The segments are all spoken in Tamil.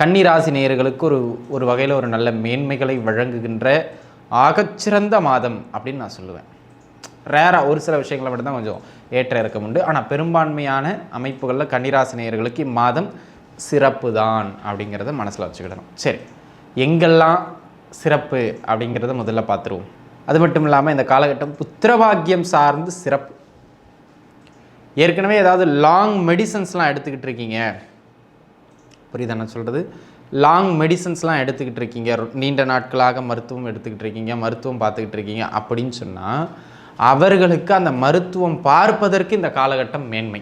கன்னிராசி நேயர்களுக்கு ஒரு ஒரு வகையில் ஒரு நல்ல மேன்மைகளை வழங்குகின்ற ஆகச்சிறந்த மாதம் அப்படின்னு நான் சொல்லுவேன். ரேராக ஒரு சில விஷயங்களை மட்டும் தான் கொஞ்சம் ஏற்ற இறக்கம் உண்டு. ஆனால் பெரும்பான்மையான அமைப்புகளில் கன்னிராசி நேயர்களுக்கு இம்மாதம் சிறப்பு தான் அப்படிங்கிறத மனசில் வச்சுக்கிடணும். சரி எங்கெல்லாம் சிறப்பு அப்படிங்கிறத முதல்ல பார்த்துருவோம். அது மட்டும் இல்லாமல் இந்த காலகட்டம் புத்திரபாக்கியம் சார்ந்து சிறப்பு. ஏற்கனவே ஏதாவது லாங் மெடிசன்ஸ்லாம் எடுத்துக்கிட்டு இருக்கீங்க. புரியுதா நான் சொல்கிறது லாங் மெடிசன்ஸ்லாம் எடுத்துக்கிட்டு இருக்கீங்க. நீண்ட நாட்களாக மருத்துவம் எடுத்துக்கிட்டு இருக்கீங்க மருத்துவம் பார்த்துக்கிட்டு இருக்கீங்க அப்படின்னு சொன்னால் அவர்களுக்கு அந்த மருத்துவம் பார்ப்பதற்கு இந்த காலகட்டம் மேன்மை.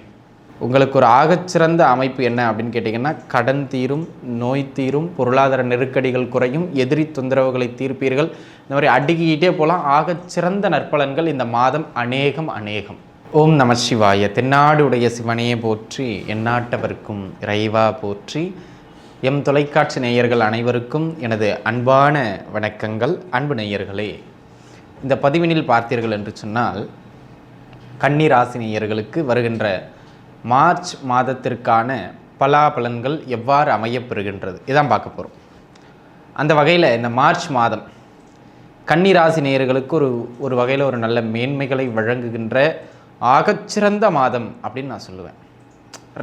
உங்களுக்கு ஒரு ஆகச்சிறந்த அமைப்பு என்ன அப்படின்னு கேட்டிங்கன்னா கடன் தீரும் நோய் தீரும் பொருளாதார நெருக்கடிகள் குறையும் எதிரி தொந்தரவுகளை தீர்ப்பீர்கள். இந்த மாதிரி அடுக்கிக்கிட்டே போகலாம். ஆகச்சிறந்த நற்பலன்கள் இந்த மாதம் அநேகம் அநேகம். ஓம் நம சிவாய. தென்னாடு உடைய சிவனையே போற்றி எந்நாட்டவர்க்கும் இறைவா போற்றி. எம் தொலைக்காட்சி நேயர்கள் அனைவருக்கும் எனது அன்பான வணக்கங்கள். அன்பு நேயர்களே இந்த பதிவினில் பார்த்தீர்கள் என்று சொன்னால் கன்னி ராசி நேயர்களுக்கு வருகின்ற மார்ச் மாதத்திற்கான பலாபலன்கள் எவ்வாறு அமையப்பெறுகின்றது இதான் பார்க்க போகிறோம் அந்த வகையில் இந்த மார்ச் மாதம் கன்னிராசி நேயர்களுக்கு ஒரு ஒரு வகையில் ஒரு நல்ல மேன்மைகளை வழங்குகின்ற ஆகச்சிறந்த மாதம் அப்படின்னு நான் சொல்லுவேன்.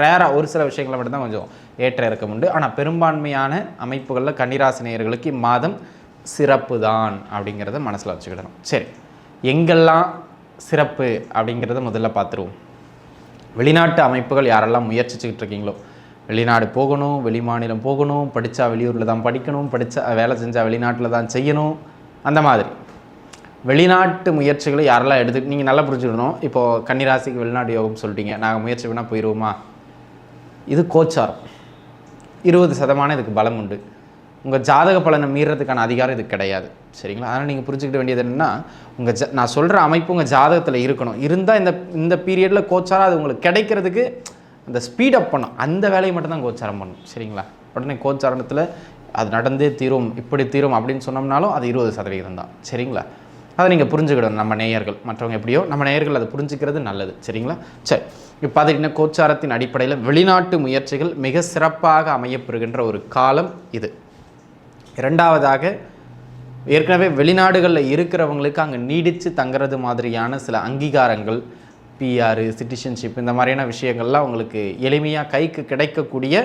ரேராக ஒரு சில விஷயங்களை மட்டும் தான் கொஞ்சம் ஏற்ற இறக்கம் உண்டு. ஆனால் பெரும்பான்மையான அமைப்புகளில் கன்னிராசி நேயர்களுக்கு இம்மாதம் சிறப்பு தான் அப்படிங்கிறத மனசில் வச்சுக்கிடணும். சரி எங்கெல்லாம் சிறப்பு அப்படிங்கிறத முதல்ல பார்த்துருவோம். வெளிநாட்டு அமைப்புகள் யாரெல்லாம் முயற்சிச்சுக்கிட்டு இருக்கீங்களோ வெளிநாடு போகணும் வெளி மாநிலம் போகணும் படித்தா வெளியூரில் தான் படிக்கணும் படித்தா வேலை செஞ்சால் வெளிநாட்டில் தான் செய்யணும் அந்த மாதிரி. வெளிநாட்டு முயற்சிகளை யாரெல்லாம் எடுத்து நீங்கள் நல்லா புரிஞ்சுக்கணும். இப்போது கன்னிராசிக்கு வெளிநாட்டு யோகம் சொல்லிட்டீங்க. நாங்கள் முயற்சி வேணால் போயிடுவோமா இது கோச்சாரம். இருபது சதமானம் இதுக்கு பலம் உண்டு. உங்கள் ஜாதக பலனை மீறதுக்கான அதிகாரம் இது கிடையாது. சரிங்களா? அதனால் நீங்கள் புரிஞ்சுக்கிட வேண்டியது என்னென்னா உங்கள் ஜ நான் சொல்கிற அமைப்பு உங்கள் ஜாதகத்தில் இருக்கணும். இருந்தால் இந்த இந்த பீரியடில் கோச்சாரம் அது உங்களுக்கு கிடைக்கிறதுக்கு அந்த ஸ்பீட் அப் பண்ணும். அந்த வேலையை மட்டும்தான் கோச்சாரம் பண்ணும். சரிங்களா? உடனே கோச்சாரணத்தில் அது நடந்தே தீரும். இப்படி தீரும் அப்படின்னு சொன்னோம்னாலும் அது இருபது சதவீதம் தான். சரிங்களா? அதை நீங்கள் புரிஞ்சுக்கிடணும். நம்ம நேயர்கள். மற்றவங்க எப்படியோ நம்ம நேயர்கள் அதை புரிஞ்சுக்கிறது நல்லது. சரிங்களா? சரி. இப்போ பார்த்துக்கிட்டிங்கன்னா கோச்சாரத்தின் அடிப்படையில் வெளிநாட்டு முயற்சிகள் மிக சிறப்பாக அமையப்பெறுகின்ற ஒரு காலம் இது. இரண்டாவதாக ஏற்கனவே வெளிநாடுகளில் இருக்கிறவங்களுக்கு அங்கே நீடித்து தங்குறது மாதிரியான சில அங்கீகாரங்கள் பிஆர் சிட்டிசன்ஷிப் இந்த மாதிரியான விஷயங்கள்லாம் உங்களுக்கு எளிமையாக கைக்கு கிடைக்கக்கூடிய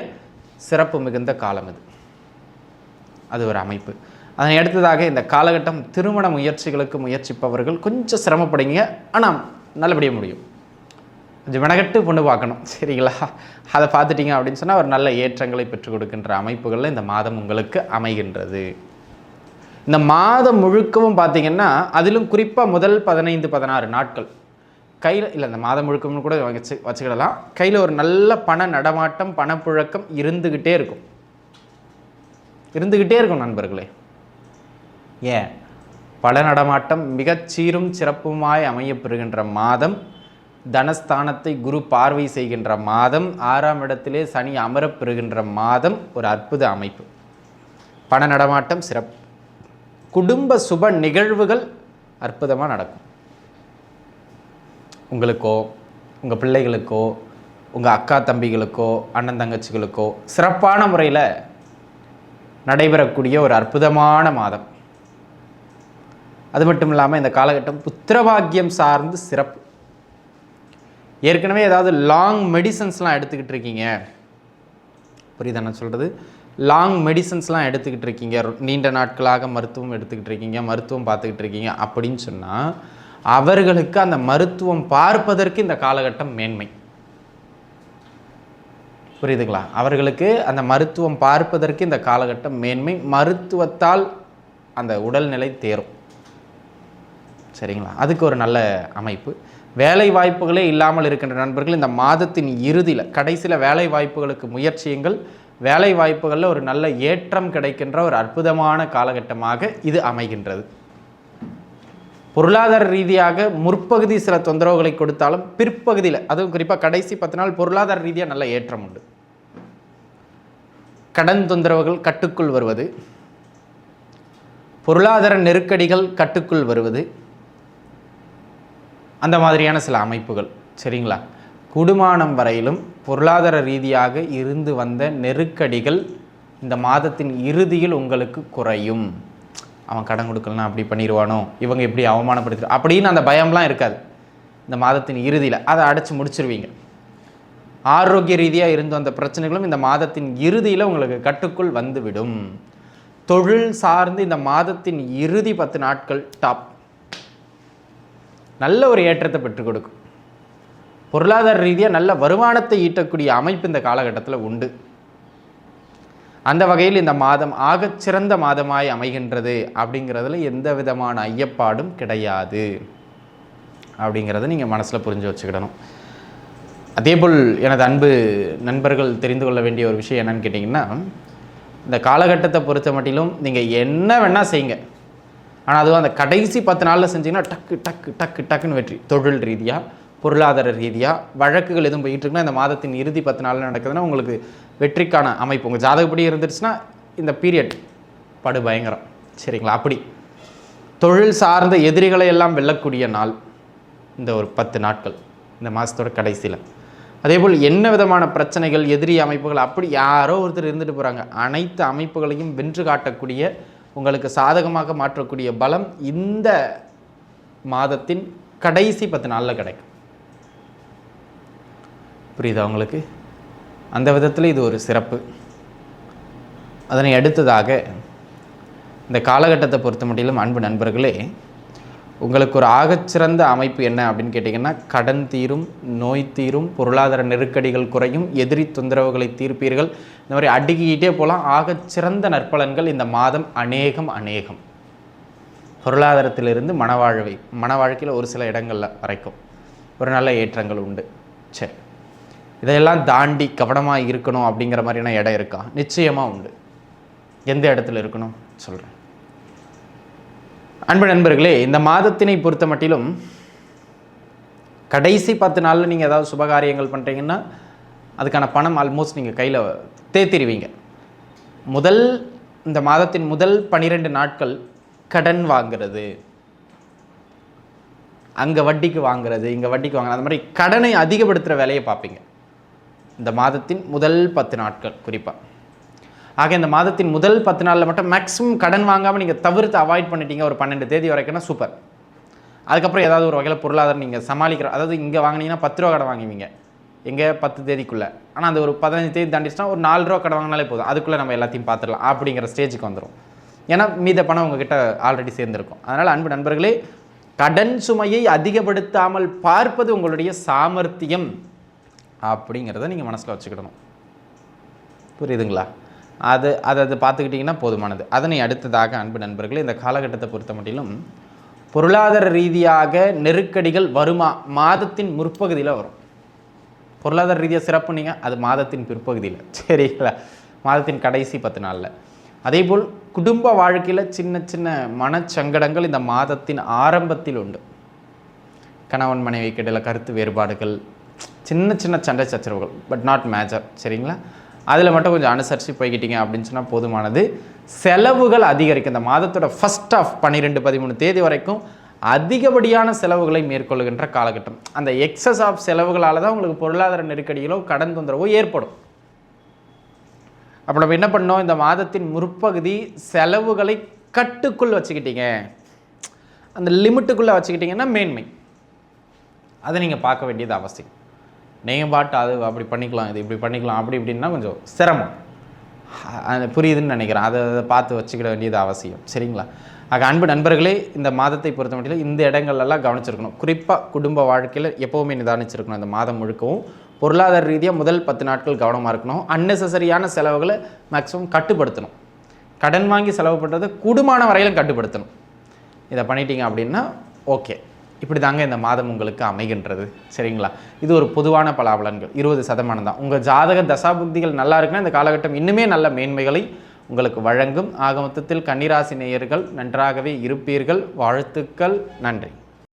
சிறப்பு மிகுந்த காலம் இது. அது ஒரு அமைப்பு. அதனை அடுத்ததாக இந்த காலகட்டம் திருமண முயற்சிகளுக்கு முயற்சிப்பவர்கள் கொஞ்சம் சிரமப்படுங்க. ஆனால் நல்லபடியாக முடியும். கொஞ்சம் மெனகட்டு பொண்ணு பார்க்கணும். சரிங்களா? அதை பார்த்துட்டீங்க அப்படின்னு சொன்னால் ஒரு நல்ல ஏற்றங்களை பெற்றுக் கொடுக்கின்ற அமைப்புகளில் இந்த மாதம் உங்களுக்கு அமைகின்றது. இந்த மாதம் முழுக்கவும் பார்த்தீங்கன்னா அதிலும் குறிப்பாக முதல் பதினைந்து பதினாறு நாட்கள். கையில் இல்லை இந்த மாதம் முழுக்கம்னு கூட வச்சு வச்சுக்கிடலாம். கையில் ஒரு நல்ல பண நடமாட்டம் பணப்புழக்கம் இருந்துக்கிட்டே இருக்கும். இருந்துக்கிட்டே இருக்கும் நண்பர்களே. ஏன்? பல நடமாட்டம் மிகச் சீரும் சிறப்புமாய் அமையப்பெறுகின்ற மாதம் தனஸ்தானத்தை குரு பார்வை செய்கின்ற மாதம் ஆறாம் இடத்திலே சனி அமரப் பெறுகின்ற மாதம் ஒரு அற்புத அமைப்பு. பண நடமாட்டம் சிறப்பு குடும்ப சுப நிகழ்வுகள் அற்புதமாக நடக்கும். உங்களுக்கோ உங்கள் பிள்ளைகளுக்கோ உங்கள் அக்கா தம்பிகளுக்கோ அண்ணன் தங்கச்சிகளுக்கோ சிறப்பான முறையில் நடைபெறக்கூடிய ஒரு அற்புதமான மாதம். அது மட்டும் இல்லாமல் இந்த காலகட்டம் புத்திரபாக்கியம் சார்ந்து சிறப்பு. ஏற்கனவே ஏதாவது லாங் மெடிசன்ஸ்லாம் எடுத்துக்கிட்டு இருக்கீங்க. புரியுதா நான் சொல்கிறது லாங் மெடிசன்ஸ்லாம் எடுத்துக்கிட்டு இருக்கீங்க. நீண்ட நாட்களாக மருத்துவம் எடுத்துக்கிட்டு இருக்கீங்க மருத்துவம் பார்த்துக்கிட்டு இருக்கீங்க அப்படின்னு சொன்னால் அவர்களுக்கு அந்த மருத்துவம் பார்ப்பதற்கு இந்த காலகட்டம் மேன்மை. புரியுதுங்களா? அவர்களுக்கு அந்த மருத்துவம் பார்ப்பதற்கு இந்த காலகட்டம் மேன்மை. மருத்துவத்தால் அந்த உடல்நிலை தேரும். சரிங்களா? அதுக்கு ஒரு நல்ல அமைப்பு. வேலை வாய்ப்புகளே இல்லாமல் இருக்கின்ற நண்பர்கள் இந்த மாதத்தின் இறுதியில் கடைசியில் வேலை வாய்ப்புகளுக்கு முயற்சியுங்கள். வேலை வாய்ப்புகளில் ஒரு நல்ல ஏற்றம் கிடைக்கின்ற ஒரு அற்புதமான காலகட்டமாக இது அமைகின்றது. பொருளாதார ரீதியாக முற்பகுதி சில தொந்தரவுகளை கொடுத்தாலும் பிற்பகுதியில் அதுவும் குறிப்பாக கடைசி பத்து நாள் பொருளாதார ரீதியாக நல்ல ஏற்றம் உண்டு. கடன் தொந்தரவுகள் கட்டுக்குள் வருவது. பொருளாதார நெருக்கடிகள் கட்டுக்குள் வருவது. அந்த மாதிரியான சில அமைப்புகள் சரிங்களா? குடுமானம் வரையிலும் பொருளாதார ரீதியாக இருந்து வந்த நெருக்கடிகள் இந்த மாதத்தின் இறுதியில் உங்களுக்கு குறையும். அவன் கடன் கொடுக்கலனா அப்படி பண்ணிடுவானோ இவங்க எப்படி அவமானப்படுத்தி அப்படின்னு அந்த பயம்லாம் இருக்காது. இந்த மாதத்தின் இறுதியில் அதை அடைச்சி முடிச்சிருவீங்க. ஆரோக்கிய ரீதியாக இருந்து அந்த பிரச்சனைகளும் இந்த மாதத்தின் இறுதியில் உங்களுக்கு கட்டுக்குள் வந்துவிடும். தொழில் சார்ந்து இந்த மாதத்தின் இறுதி பத்து நாட்கள் டாப். நல்ல ஒரு ஏற்றத்தை பெற்றுக் கொடுக்கும். பொருளாதார ரீதியாக நல்ல வருமானத்தை ஈட்டக்கூடிய அமைப்பு இந்த காலகட்டத்தில் உண்டு. அந்த வகையில் இந்த மாதம் ஆகச்சிறந்த மாதமாய் அமைகின்றது அப்படிங்கிறதுல எந்த விதமான ஐயப்பாடும் கிடையாது அப்படிங்கிறத நீங்கள் மனசில் புரிஞ்சு வச்சுக்கிடணும். அதேபோல் எனது அன்பு நண்பர்கள் தெரிந்து கொள்ள வேண்டிய ஒரு விஷயம் என்னன்னு கேட்டிங்கன்னா இந்த காலகட்டத்தை பொறுத்த மட்டிலும் நீங்கள் என்ன வேணால் செய்யுங்க. ஆனால் அதுவும் அந்த கடைசி பத்து நாளில் செஞ்சீங்கன்னா டக்கு டக்கு டக்கு டக்குன்னு வெற்றி. தொழில் ரீதியாக பொருளாதார ரீதியாக வழக்குகள் எதுவும் போயிட்டு இருக்குன்னா இந்த மாதத்தின் இறுதி பத்து நாளில் நடக்குதுன்னா உங்களுக்கு வெற்றிக்கான அமைப்பு உங்கள் ஜாதகப்படி இருந்துருச்சுன்னா இந்த பீரியட் படு பயங்கரம். சரிங்களா? அப்படி. தொழில் சார்ந்த எதிரிகளை எல்லாம் வெல்லக்கூடிய நாள் இந்த ஒரு பத்து நாட்கள் இந்த மாதத்தோட கடைசியில். அதேபோல் என்ன விதமான பிரச்சனைகள் எதிரி அமைப்புகள் அப்படி யாரோ ஒருத்தர் இருந்துட்டு போகிறாங்க அனைத்து அமைப்புகளையும் வென்று காட்டக்கூடிய உங்களுக்கு சாதகமாக மாற்றக்கூடிய பலம் இந்த மாதத்தின் கடைசி பத்து நாளில் கிடைக்கும். புரியுதா உங்களுக்கு? அந்த விதத்தில் இது ஒரு சிறப்பு. அதனை அடுத்ததாக இந்த காலகட்டத்தை பொறுத்த மட்டிலும் அன்பு நண்பர்களே உங்களுக்கு ஒரு ஆகச்சிறந்த அமைப்பு என்ன அப்படின்னு கேட்டிங்கன்னா கடன் தீரும் நோய் தீரும் பொருளாதார நெருக்கடிகள் குறையும் எதிரி தொந்தரவுகளை தீர்ப்பீர்கள். இந்த மாதிரி அடுக்கிக்கிட்டே போகலாம் ஆகச்சிறந்த நற்பலன்கள் இந்த மாதம் அநேகம் அநேகம். பொருளாதாரத்திலிருந்து மனவாழ்வை மன வாழ்க்கையில் ஒரு சில இடங்களில் வரைக்கும் ஒரு நல்ல ஏற்றங்கள் உண்டு. சரி. இதையெல்லாம் தாண்டி கவனமாக இருக்கணும் அப்படிங்கிற மாதிரியான இடம் இருக்கா? நிச்சயமாக உண்டு. எந்த இடத்துல இருக்கணும்? சொல்கிறேன் அன்பு நண்பர்களே இந்த மாதத்தினை பொறுத்த மட்டிலும் கடைசி பத்து நாளில் நீங்கள் ஏதாவது சுபகாரியங்கள் பண்ணுறீங்கன்னா அதுக்கான பணம் ஆல்மோஸ்ட் நீங்கள் கையில் தேத்திருவீங்க. முதல் இந்த மாதத்தின் முதல் பன்னிரெண்டு நாட்கள் கடன் வாங்கிறது. அங்கே வட்டிக்கு வாங்குறது இங்கே வட்டிக்கு வாங்குறது அந்த மாதிரி கடனை அதிகப்படுத்துகிற வேலையை பார்ப்பீங்க. இந்த மாதத்தின் முதல் பத்து நாட்கள் குறிப்பாக ஆக இந்த மாதத்தின் முதல் பத்து நாளில் மட்டும் மேக்ஸிமம் கடன் வாங்காமல் நீங்கள் தவிர்த்து அவாய்ட் பண்ணிட்டீங்க ஒரு பன்னெண்டு தேதி வரைக்கும்னா சூப்பர் அதுக்கப்புறம் ஏதாவது ஒரு வகையில் பொருளாதாரம் நீங்கள் சமாளிக்கிற அதாவது இங்கே வாங்கினீங்கன்னா பத்து ரூபா கடன் வாங்குவீங்க. எங்கே பத்து தேதிக்குள்ளே. ஆனால் அந்த ஒரு பதினஞ்சு தேதி தாண்டிச்சுன்னா ஒரு நாலு ரூபா கடன் வாங்கினாலே போதும். அதுக்குள்ளே நம்ம எல்லாத்தையும் பார்த்துடலாம் அப்படிங்கிற ஸ்டேஜுக்கு வந்துடும் ஏன்னா மீத பணம் உங்ககிட்ட ஆல்ரெடி சேர்ந்துருக்கும். அதனால் அன்பு நண்பர்களே கடன் சுமையை அதிகப்படுத்தாமல் பார்ப்பது உங்களுடைய சாமர்த்தியம் அப்படிங்கிறத நீங்கள் மனசில் வச்சுக்கிடணும். புரியுதுங்களா? அது அதை அது பார்த்துக்கிட்டிங்கன்னா போதுமானது. அதனை அடுத்ததாக அன்பு நண்பர்களே இந்த காலகட்டத்தை பொறுத்த மட்டிலும் பொருளாதார ரீதியாக நெருக்கடிகள் வருமா? மாதத்தின் முற்பகுதியில் வரும். பொருளாதார ரீதியாக சிறப்பு நீங்கள் அது மாதத்தின் பிற்பகுதியில். சரிங்களா? மாதத்தின் கடைசி பத்து நாளில். அதேபோல் குடும்ப வாழ்க்கையில் சின்ன சின்ன மனச்சங்கடங்கள் இந்த மாதத்தின் ஆரம்பத்தில் உண்டு. கணவன் மனைவி கிடையில் கருத்து வேறுபாடுகள் சின்ன சின்ன சண்டை சச்சரவுகள் பட் நாட் மேஜர் சரிங்களா? அதில் மட்டும் கொஞ்சம் அனுசரித்து போய்கிட்டீங்க அப்படின்னு சொன்னால் போதுமானது. செலவுகள் அதிகரிக்கும். இந்த மாதத்தோட ஃபஸ்ட் ஆஃப் பன்னிரெண்டு பதிமூணு தேதி வரைக்கும் அதிகப்படியான செலவுகளை மேற்கொள்கின்ற காலகட்டம். அந்த எக்ஸஸ் ஆஃப் செலவுகளால் தான் உங்களுக்கு பொருளாதார நெருக்கடிகளோ கடன் தொந்தரவோ ஏற்படும். அப்போ நம்ம என்ன பண்ணோம்? இந்த மாதத்தின் முற்பகுதி செலவுகளை கட்டுக்குள் வச்சுக்கிட்டீங்க. அந்த லிமிட்டுக்குள்ளே வச்சுக்கிட்டிங்கன்னா மேன்மை. அதை நீங்கள் பார்க்க வேண்டியது அவசியம். நீங்கள் பாட்டு அது அப்படி பண்ணிக்கலாம் இது இப்படி பண்ணிக்கலாம் அப்படி இப்படின்னா கொஞ்சம் சிரமம். அது புரியுதுன்னு நினைக்கிறேன். அதை அதை பார்த்து வச்சுக்கிட வேண்டியது அவசியம். சரிங்களா? ஆக அன்பு நண்பர்களே இந்த மாதத்தை பொறுத்த மட்டும் இந்த இடங்கள்லாம் கவனிச்சிருக்கணும். குறிப்பாக குடும்ப வாழ்க்கையில் எப்போவுமே நிதானிச்சிருக்கணும் இந்த மாதம் முழுக்கவும். பொருளாதார ரீதியாக முதல் பத்து நாட்கள் கவனமாக இருக்கணும். அன்னெசரியான செலவுகளை மேக்ஸிமம் கட்டுப்படுத்தணும். கடன் வாங்கி செலவு பண்ணுறதை கூடுமான வரையிலும் கட்டுப்படுத்தணும். இதை பண்ணிட்டீங்க அப்படின்னா ஓகே இப்படி தாங்க இந்த மாதம் உங்களுக்கு அமைகின்றது. சரிங்களா? இது ஒரு பொதுவான பலாபலன்கள் இருபது சதமானம் தான். உங்கள் ஜாதக தசாபுக்திகள் நல்லா இருக்குன்னா இந்த காலகட்டம் இன்னுமே நல்ல மேன்மைகளை உங்களுக்கு வழங்கும். ஆக மொத்தத்தில் கன்னிராசி நேயர்கள் நன்றாகவே இருப்பீர்கள். வாழ்த்துக்கள். நன்றி.